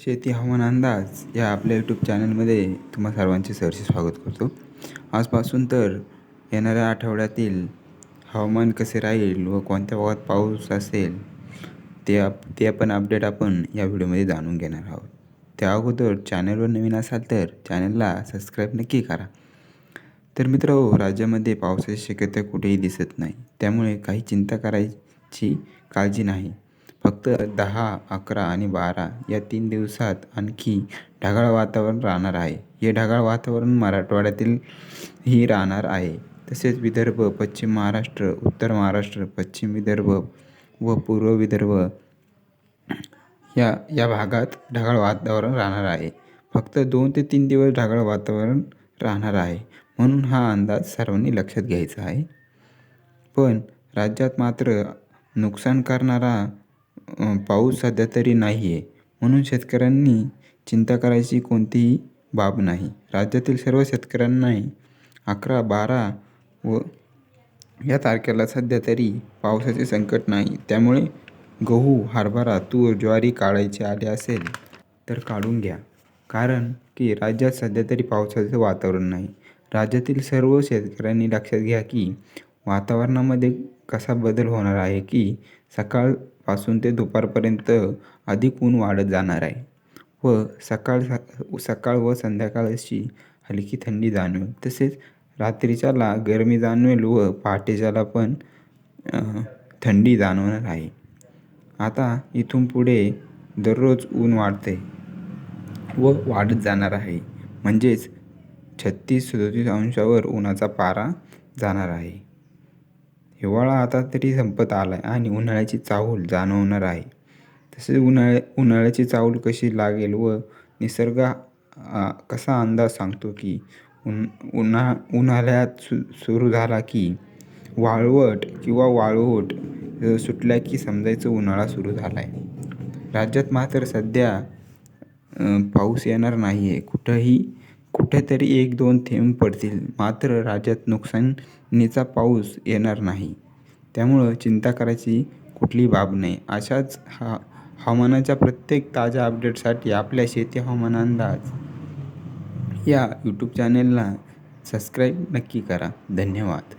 शेती हवामान अंदाज या आपल्या यूट्यूब चॅनलमध्ये तुम्हा सर्वांचे सहर्ष स्वागत करतो. आजपासून तर येणाऱ्या आठवड्यातील हवामान कसे राहील व कोणत्या भागात पाऊस असेल ते आप ते आपण अपडेट आपण या व्हिडिओमध्ये जाणून घेणार आहोत. त्या अगोदर चॅनलवर नवीन असाल तर चॅनलला सबस्क्राईब नक्की करा. तर मित्र राज्यामध्ये पावसाची शक्यता कुठेही दिसत नाही. त्यामुळे काही चिंता करायची काळजी नाही. फक्त दहा अकरा आणि बारा या तीन दिवसात आणखी ढगाळ वातावरण राहणार आहे. हे ढगाळ वातावरण मराठवाड्यातील ही राहणार आहे. तसेच विदर्भ पश्चिम महाराष्ट्र उत्तर महाराष्ट्र पश्चिम विदर्भ व पूर्व विदर्भ या या भागात ढगाळ वातावरण राहणार आहे. फक्त दोन ते तीन दिवस ढगाळ वातावरण राहणार आहे. म्हणून हा अंदाज सर्वांनी लक्षात घ्यायचा आहे. पण राज्यात मात्र नुकसान करणारा पाऊस सध्या तरी नाही आहे म्हणून शेतकऱ्यांनी चिंता करायची कोणतीही बाब नाही. राज्यातील सर्व शेतकऱ्यांनाही अकरा बारा व या तारखेला सध्या तरी पावसाचे संकट नाही. त्यामुळे गहू हरभरा तूर ज्वारी काढायचे आले असेल तर काढून घ्या. कारण की राज्यात सध्या तरी पावसाचं वातावरण नाही. राज्यातील सर्व शेतकऱ्यांनी लक्षात घ्या की वातावरणामध्ये कसा बदल होणार आहे की सकाळ पासून ते दुपारपर्यंत अधिक ऊन वाढत जाणार आहे व सकाळ सकाळ व संध्याकाळ अशी हलकी थंडी जाणवेल. तसेच रात्रीच्याला गरमी जाणवेल व पहाटेच्याला पण थंडी जाणवणार आहे. आता इथून पुढे दररोज ऊन वाढते व वाढत जाणार आहे. म्हणजेच छत्तीस सदोतीस अंशावर उन्हाचा पारा जाणार आहे. हिवाळा आता तरी संपत आला आहे आणि उन्हाळ्याची चाहूल जाणवणार आहे. तसेच उन्हाळ्या उन्हाळ्याची चाहूल कशी लागेल व निसर्ग कसा अंदाज सांगतो की उन उन्हा उन्हाळ्यात सु सुरू झाला की वाळवट किंवा वाळवट सुटल्या की समजायचं उन्हाळा सुरू झाला आहे राज्यात मात्र सध्या पाऊस येणार नाही आहे कुठंही कुठेतरी एक दोन थेंब पडतील. मात्र राज्यात नुकसानीचा पाऊस येणार नाही. त्यामुळं चिंता करायची कुठली बाब नाही. अशाच हा हवामानाच्या प्रत्येक ताज्या अपडेटसाठी आपल्या शेती हवामान अंदाज या यूट्यूब चॅनेलला सबस्क्राईब नक्की करा. धन्यवाद.